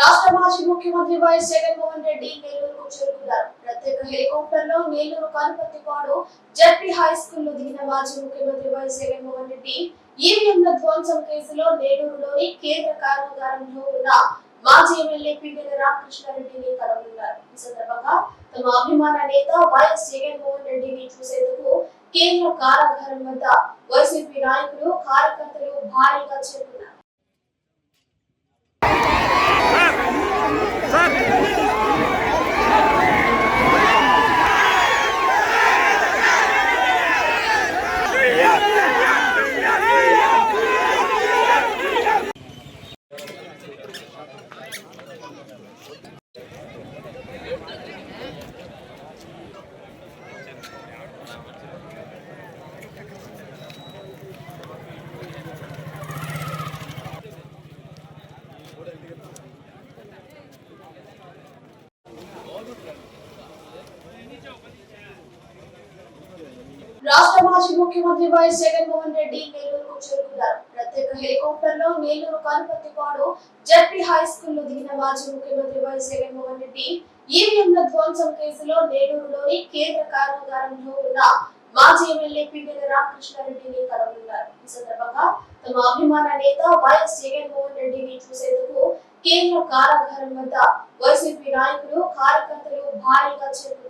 రాష్ట్ర మాజీ ముఖ్యమంత్రి వైఎస్ జగన్మోహన్ రెడ్డి నెల్లూరుకు చేరుకున్నారు. ప్రత్యేక హెలికాప్టర్లో నెల్లూరు కనుపత్తిపాడు జడ్పీ హై స్కూల్లో దిగిన మాజీ ముఖ్యమంత్రి వైఎస్ జగన్మోహన్ రెడ్డి ఈవీఎంల ధ్వంసం కేసులో నెల్లూరులోని కేంద్ర కారాగారంలో ఉన్న మాజీ ఎమ్మెల్యే పిల్లల రామకృష్ణారెడ్డిని కలవనున్నారు. ఈ సందర్భంగా తమ అభిమాన నేత వైఎస్ జగన్మోహన్ రెడ్డిని చూసేందుకు కేంద్ర కారాగారం వద్ద వైసీపీ నాయకులు కార్యకర్తలు భారీగా చేరుకున్నారు. రాష్ట్ర మాజీ ముఖ్యమంత్రి వైఎస్ జగన్మోహన్ రెడ్డి నెల్లూరుకు చేరుకున్నారు. ప్రత్యేక హెలికాప్టర్లో నెల్లూరు కనుపత్తిపాడు జడ్పీ హై స్కూల్లో దిగిన మాజీ ముఖ్యమంత్రి వైఎస్ జగన్మోహన్ రెడ్డి ఈవీఎంల ధ్వంసం కేసులో నెల్లూరులోని కేంద్ర కారాగారంలో ఉన్న మాజీ ఎమ్మెల్యే పిల్లల రామకృష్ణారెడ్డిని కలవనున్నారు. ఈ సందర్భంగా తమ అభిమాన నేత వైఎస్ జగన్మోహన్ రెడ్డిని చూసేందుకు కేంద్ర కారాగారం వద్ద వైసీపీ నాయకులు కార్యకర్తలు భారీగా చేరుకున్నారు.